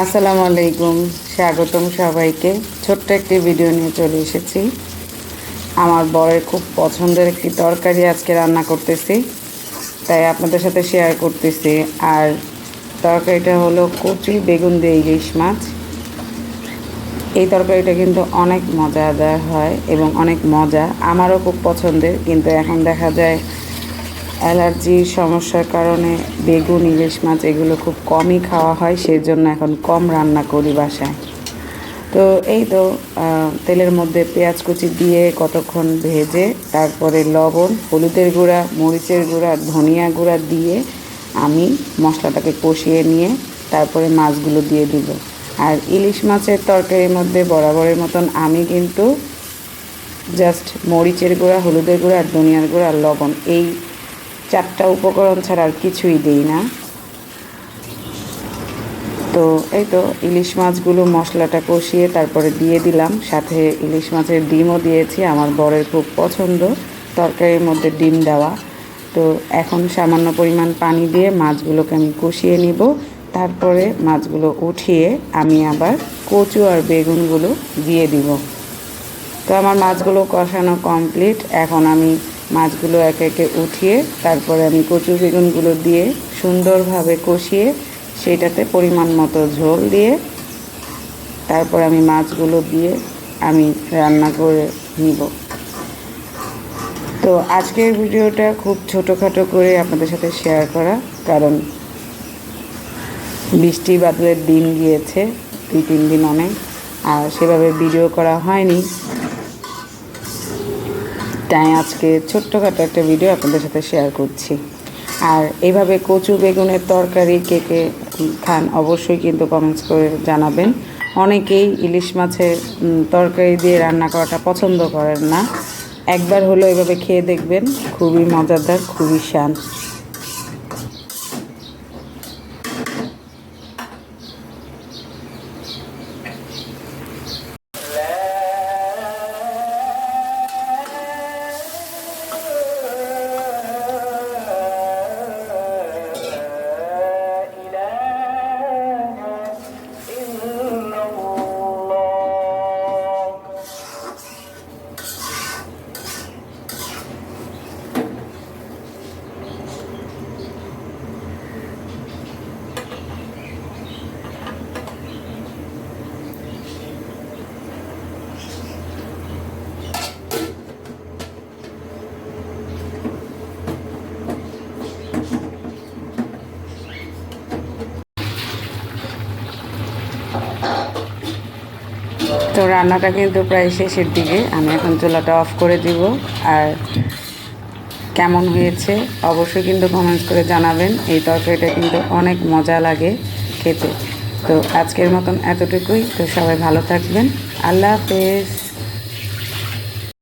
আসসালামু আলাইকুম স্বাগতম সবাইকে। ছোট্ট একটি ভিডিও নিয়ে চলে এসেছি। আমার বরের খুব পছন্দের একটি তরকারি আজকে রান্না করতেছি, তাই আপনাদের সাথে শেয়ার করতেছি। আর তরকারিটা হলো কচি বেগুন দিয়ে ইলিশ মাছ। এই তরকারিটা কিন্তু অনেক মজাদার হয় এবং অনেক মজা। আমারও খুব পছন্দের, কিন্তু এখন দেখা যায় অ্যালার্জির সমস্যার কারণে বেগুন, ইলিশ মাছ এগুলো খুব কমই খাওয়া হয় সেই জন্য এখন কম রান্না করি বাসায়। তো এই তো তেলের মধ্যে পেঁয়াজ কুচি দিয়ে কতক্ষণ ভেজে, তারপরে লবণ, হলুদের গুঁড়া, মরিচের গুঁড়া, ধনিয়া গুঁড়া দিয়ে আমি মশলাটাকে কষিয়ে নিয়ে তারপরে মাছগুলো দিয়ে দিব। আর ইলিশ মাছের তরকারির মধ্যে বরাবরের মতন আমি কিন্তু জাস্ট মরিচের গুঁড়া, হলুদের গুঁড়া, আর ধনিয়ার গুঁড়া, আর লবণ, এই চারটা উপকরণ ছাড়া আর কিছুই দিই না। তো এই তো ইলিশ মাছগুলো মশলাটা কষিয়ে তারপরে দিয়ে দিলাম। সাথে ইলিশ মাছের ডিমও দিয়েছি, আমার বরের খুব পছন্দ। তরকারির মধ্যে ডিম দেওয়া। তো এখন সামান্য পরিমাণ পানি দিয়ে মাছগুলোকে আমি কষিয়ে নিব। তারপরে মাছগুলো উঠিয়ে আমি আবার কচু আর বেগুনগুলো দিয়ে দিব। তো আমার মাছগুলো কষানো কমপ্লিট। এখন আমি মাছগুলো একে একে উঠিয়ে তারপরে আমি কচু বেগুনগুলো দিয়ে সুন্দরভাবে কষিয়ে সেটাতে পরিমাণ মতো ঝোল দিয়ে তারপর আমি মাছগুলো দিয়ে আমি রান্না করে নিব। তো আজকের ভিডিওটা খুব ছোটোখাটো করে আপনাদের সাথে শেয়ার করা, কারণ বৃষ্টি বাদলের দিন গিয়েছে দুই তিন দিন অনেক, আর সেভাবে ভিডিও করা হয়নি। তাই আজকে ছোট্টখাটো একটা ভিডিও আপনাদের সাথে শেয়ার করছি। আর এইভাবে কচু বেগুনের তরকারি কে কে খান অবশ্যই কিন্তু কমেন্টস করে জানাবেন। অনেকেই ইলিশ মাছের তরকারি দিয়ে রান্না করাটা পছন্দ করেন না। একবার হলো এভাবে খেয়ে দেখবেন, খুবই মজাদার, খুবই শান তো রান্নাটা কিন্তু প্রায় শেষের দিকে। আমি এখন চুলাটা অফ করে দিব। আর কেমন হয়েছে অবশ্যই কিন্তু কমেন্টস করে জানাবেন। এই তরকারিটা কিন্তু অনেক মজা লাগে খেতে। তো আজকের মতন এতটুকুই। তো সবাই ভালো থাকবেন। আল্লাহ হাফেজ।